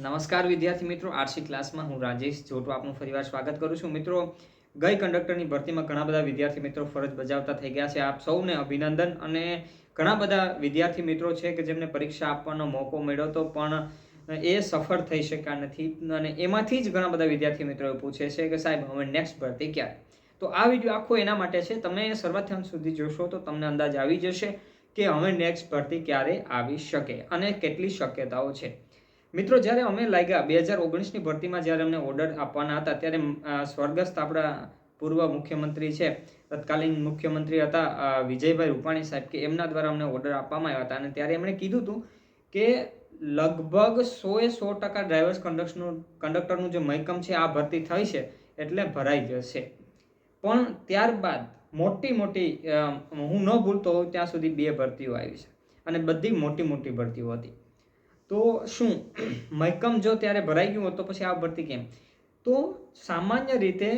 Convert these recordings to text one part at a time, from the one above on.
નમસ્કાર વિદ્યાર્થી મિત્રો, આરસી ક્લાસમાં હું રાજેશ જોટો આપનું ફરીવાર સ્વાગત કરું છું. મિત્રો, ગઈ કંડક્ટરની ભરતીમાં ઘણા બધા વિદ્યાર્થી મિત્રો ફરજ બજાવતા થઈ ગયા છે. આપ સૌને અભિનંદન અને ઘણા બધા વિદ્યાર્થી મિત્રો છે કે જેમને પરીક્ષા આપવાનો મોકો મળ્યો તો પણ એ સફળ થઈ શક્યા નથી અને એમાંથી જ ઘણા બધા વિદ્યાર્થી મિત્રો પૂછે છે કે સાહેબ, હવે નેક્સ્ટ ભરતી ક્યારે? તો આ વીડિયો આખો એના માટે છે. તમે શરૂઆત અંત સુધી જોશો તો તમને અંદાજ આવી જશે કે હવે નેક્સ્ટ ભરતી ક્યારે આવી શકે અને કેટલી શક્યતાઓ છે. મિત્રો, જ્યારે અમે લાગ્યા બે હજાર ઓગણીસની ભરતીમાં જ્યારે અમને ઓર્ડર આપવાના હતા, ત્યારે સ્વર્ગસ્થ આપણા પૂર્વ મુખ્યમંત્રી છે, તત્કાલીન મુખ્યમંત્રી હતા વિજયભાઈ રૂપાણી સાહેબ, કે એમના દ્વારા અમને ઓર્ડર આપવામાં આવ્યા હતા. અને ત્યારે એમણે કીધું હતું કે લગભગ સોએ સો ટકા ડ્રાઈવર્સ કંડક્ટરનું કંડક્ટરનું જે મહેકમ છે, આ ભરતી થઈ છે, એટલે ભરાઈ જશે. પણ ત્યારબાદ મોટી મોટી હું ન ભૂલતો હોઉં ત્યાં સુધી બે ભરતીઓ આવી છે. અને બધી મોટી મોટી ભરતીઓ હતી. તો શું? મહેકમ જો ત્યારે ભરાઈ ગયું હોત તો પછી આ ભરતી કેમ? તો સામાન્ય રીતે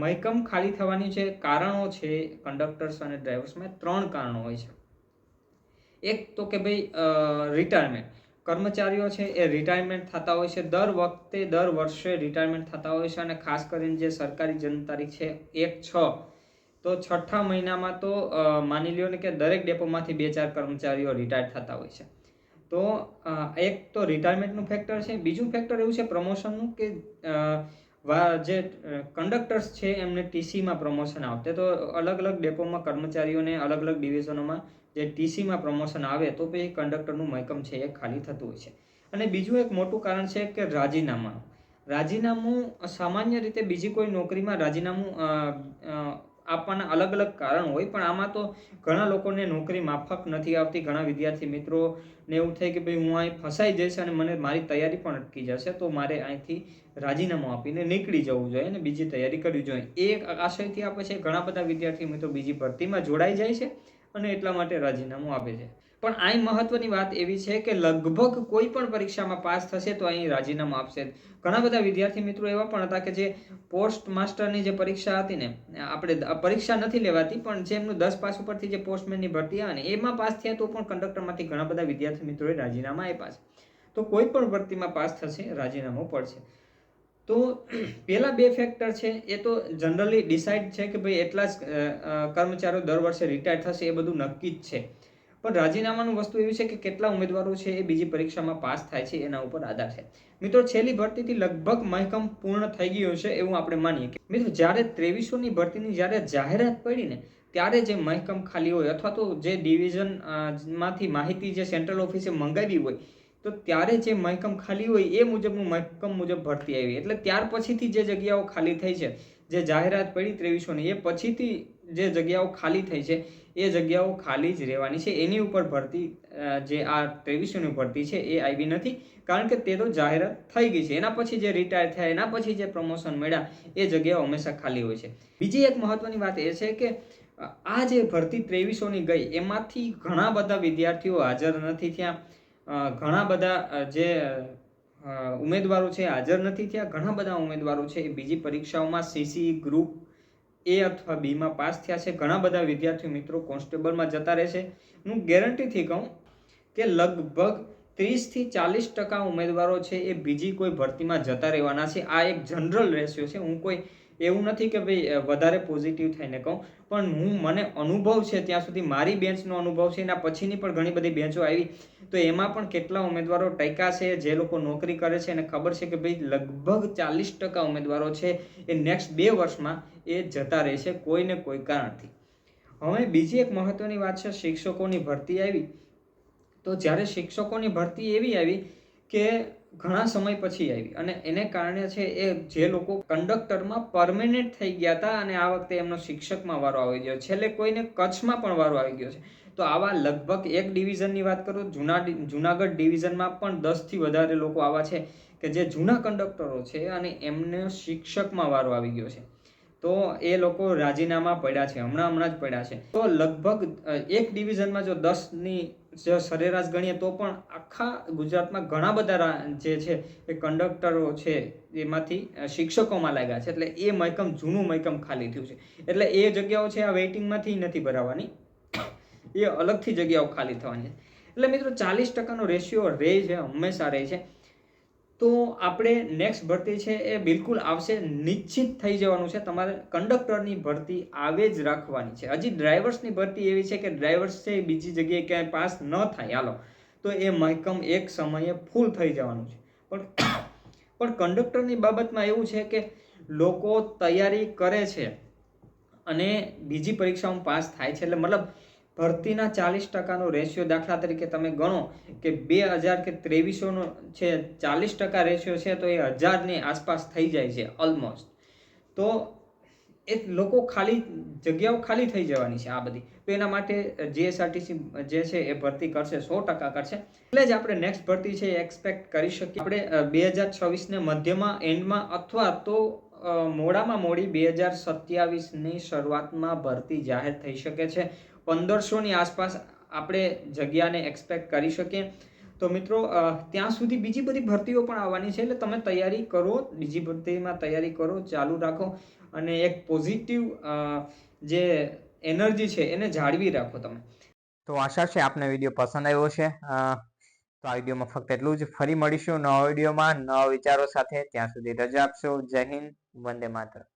મયકમ ખાલી થવાની જે કારણો છે કંડક્ટર્સ અને ડ્રાઈવર્સમાં ત્રણ કારણો હોય છે. એક તો કે ભાઈ રિટાયરમેન્ટ કર્મચારીઓ છે એ રિટાયરમેન્ટ થતા હોય છે દર વખતે, દર વર્ષે રિટાયરમેન્ટ થતા હોય છે અને ખાસ કરીને જે સરકારી જન્મ તારીખ છે એક છ. તો છઠ્ઠા મહિનામાં તો માની લ્યો ને કે દરેક ડેપોમાંથી બે ચાર કર્મચારીઓ રિટાયર થતા હોય છે. તો એક તો રિટાયરમેન્ટનું ફેક્ટર છે. બીજું ફેક્ટર એવું છે પ્રમોશનનું કે જે કંડક્ટર્સ છે એમને ટીસીમાં પ્રમોશન આવતે. તો અલગ અલગ ડેપોમાં કર્મચારીઓને અલગ અલગ ડિવિઝનોમાં જે ટીસીમાં પ્રમોશન આવે તો પછી કંડક્ટરનું મહેકમ છે એ ખાલી થતું હોય છે. અને બીજું એક મોટું કારણ છે કે રાજીનામાનું રાજીનામું સામાન્ય રીતે બીજી કોઈ નોકરીમાં રાજીનામું આપવાના અલગ અલગ કારણ હોય, પણ આમાં તો ઘણા લોકોને નોકરી માફક નથી આવતી. ઘણા વિદ્યાર્થી મિત્રોને એવું થાય કે ભાઈ હું અહીં ફસાઈ જઈશ અને મને મારી તૈયારી પણ અટકી જશે, તો મારે અહીંથી રાજીનામું આપીને નીકળી જવું જોઈએ અને બીજી તૈયારી કરવી જોઈએ. એ આશયથી આપે છે. ઘણા બધા વિદ્યાર્થી મિત્રો બીજી ભરતીમાં જોડાઈ જાય છે. અને એટલા માટે રાજીનામું આપે છે. પણ અહીં મહત્વની વાત એવી છે કે લગભગ કોઈ પણ પરીક્ષામાં પાસ થશે તો અહીં રાજીનામું આપશે ઘણા બધા વિદ્યાર્થી મિત્રો એવા પણ હતા કે જે પોસ્ટ માસ્ટરની જે પરીક્ષા હતી ને, આપણે પરીક્ષા નથી લેવાતી પણ જે એમનું દસ પાસ ઉપરથી જે પોસ્ટમેનની ભરતી આવે ને, એમાં પાસ થયા તો પણ કંડક્ટરમાંથી ઘણા બધા વિદ્યાર્થી મિત્રોએ રાજીનામા આપ્યા છે. તો કોઈ પણ ભરતીમાં પાસ થશે, રાજીનામું પડશે. તો પહેલા બે ફેક્ટર છે, એ તો જનરલી ડિસાઇડ છે કે ભાઈ એટલા જ કર્મચારીઓ દર વર્ષે રિટાયર થશે, એ બધું નક્કી જ છે. પણ રાજીનામાનું વસ્તુ એવી છે કે કેટલા ઉમેદવારો છે એ બીજી પરીક્ષામાં પાસ થાય છે, એના ઉપર આધાર છે. મિત્રો, છેલ્લી ભરતીથી લગભગ મહેકમ પૂર્ણ થઈ ગયું છે એવું આપણે માનીએ કે, મિત્રો, જ્યારે ત્રેવીસોની ભરતીની જ્યારે જાહેરાત પડી ને, ત્યારે જે મહેકમ ખાલી હોય અથવા તો જે ડિવિઝનમાંથી માહિતી જે સેન્ટ્રલ ઓફિસે મંગાવી હોય તો ત્યારે જે મહેકમ ખાલી હોય એ મુજબનું મહેકમ મુજબ ભરતી આવી. એટલે ત્યાર પછીથી જે જગ્યાઓ ખાલી થઈ છે, જે જાહેરાત પડી ત્રેવીસોની એ પછીથી જે જગ્યાઓ ખાલી થઈ છે, એ જગ્યાઓ ખાલી જ રહેવાની છે. એની ઉપર ભરતી જે આ ત્રેવીસોની ભરતી છે એ આવી નથી, કારણ કે તે તો જાહેરાત થઈ ગઈ છે. એના પછી જે રિટાયર થયા, એના પછી જે પ્રમોશન મળ્યા, એ જગ્યાઓ હંમેશા ખાલી હોય છે. બીજી એક મહત્વની વાત એ છે કે આ જે ભરતી ત્રેવીસોની ગઈ, એમાંથી ઘણા બધા વિદ્યાર્થીઓ હાજર નથી થયા. ઘણા બધા જે ઉમેદવારો છે, હાજર નથી થયા. ઘણા બધા ઉમેદવારો છે, એ બીજી પરીક્ષાઓમાં સીસી ગ્રુપ એ અથવા બીમાં પાસ થયા છે. ઘણા બધા વિદ્યાર્થી મિત્રો કોન્સ્ટેબલમાં જતા રહેશે હું ગેરંટીથી કહું કે લગભગ ત્રીસથી ચાલીસ ટકા ઉમેદવારો છે, એ બીજી કોઈ ભરતીમાં જતા રહેવાના છે. આ એક જનરલ રેશિયો છે. હું કોઈ એવું નથી કે ભાઈ વધારે પોઝિટિવ થઈને કહું, પણ હું, મને અનુભવ છે ત્યાં સુધી મારી બેન્ચનો અનુભવ છે, એના પછીની પણ ઘણી બધી બેન્ચો આવી. તો એમાં પણ કેટલા ઉમેદવારો ટકા છે, જે લોકો નોકરી કરે છે, અને ખબર છે કે ભાઈ, લગભગ ચાલીસ ટકા ઉમેદવારો છે, એ નેક્સ્ટ બે વર્ષમાં એ જતા રહે છે કોઈ કોઈ કારણથી. હવે બીજી એક મહત્વની વાત છે, શિક્ષકોની ભરતી આવી. તો જ્યારે શિક્ષકોની ભરતી એવી આવી કે ઘણા સમય પછી આવી. અને એને કારણે છે એ જે લોકો કંડક્ટરમાં પરમેનન્ટ થઈ ગયા હતા અને આ વખતે એમનો શિક્ષકમાં વારો આવી ગયો. છેલ્લે કોઈને કચ્છમાં પણ વારો આવી ગયો છે. તો આવા લગભગ એક ડિવિઝનની વાત કરું, જૂના જુનાગઢ ડિવિઝનમાં પણ દસથી વધારે લોકો આવા છે કે જે જૂના કંડક્ટરો છે અને એમને શિક્ષકમાં વારો આવી ગયો છે. તો એ લોકો રાજીનામા પડ્યા છે, હમણાં હમણાં જ પડ્યા છે. તો લગભગ એક ડિવિઝનમાં જો દસની જો સરેરાશ ગણીએ તો પણ આખા ગુજરાતમાં ઘણા બધા જે છે, એ કંડક્ટરો છે, એમાંથી શિક્ષકોમાં લાગ્યા છે. એટલે એ મહેકમ જૂનું મહેકમ ખાલી થયું છે. એટલે એ જગ્યાઓ છે, આ વેઇટિંગમાંથી નથી ભરાવાની. એ અલગથી જગ્યાઓ ખાલી થવાની એટલે મિત્રો ચાલીસ ટકાનો રેશિયો રહે છે, હંમેશા રહે છે. તો આપણે નેક્સ્ટ ભરતી છે એ બિલકુલ આવશે, નિશ્ચિત થઈ જવાનું છે. તમારે કંડક્ટરની ભરતી આવે જ રાખવાની છે. હજી ડ્રાઈવર્સની ભરતી એવી છે કે ડ્રાઈવર્સ છે એ બીજી જગ્યાએ ક્યાંય પાસ ન થાય. હાલો. તો એ મહેકમ એક સમયે ફૂલ થઈ જવાનું છે. પણ પણ કંડક્ટરની બાબતમાં એવું છે કે લોકો તૈયારી કરે છે અને બીજી પરીક્ષામાં પાસ થાય છે. એટલે મતલબ ભરતીના ચાલીસ ટકાનો રેશિયો દાખલા તરીકે તમે ગણો કે બે હજાર કે ત્રેવીસોનો છે, ચાલીસ ટકા રેશિયો છે, તો એ હજારની આસપાસ થઈ જાય છે ઓલમોસ્ટ તો એ લોકો ખાલી, જગ્યાઓ ખાલી થઈ જવાની છે આ બધી. તો એના માટે જીએસઆરટીસી જે છે એ ભરતી કરશે, સો ટકા કરશે. એટલે જ આપણે નેક્સ્ટ ભરતી છે એક્સપેક્ટ કરી શકીએ. આપણે બે હજાર છવ્વીસને મધ્યમાં એન્ડમાં અથવા તો મોડામાં મોડી બે હજાર સત્યાવીસની શરૂઆતમાં ભરતી જાહેર થઈ શકે છે. પંદરસોની આસપાસ આપણે જગ્યાને એક્સપેક્ટ કરી શકીએ. તો મિત્રો ત્યાં સુધી બીજી બધી ભરતીઓ પણ આવવાની છે, એટલે તમે તૈયારી કરો, બીજી ભરતીમાં તૈયારી કરો, ચાલુ રાખો અને એક પોઝિટિવ જે એનર્જી છે એને જાળવી રાખો તમે. તો આશા છે આપને વીડિયો પસંદ આવ્યો છે તો આ વિડીયોમાં ફક્ત એટલું જ. ફરી મળીશું નવા વિડીયોમાં. નવા વિચારો સાથે ત્યાં સુધી રજા આપશો. જય હિન્દ. વંદે માતરમ.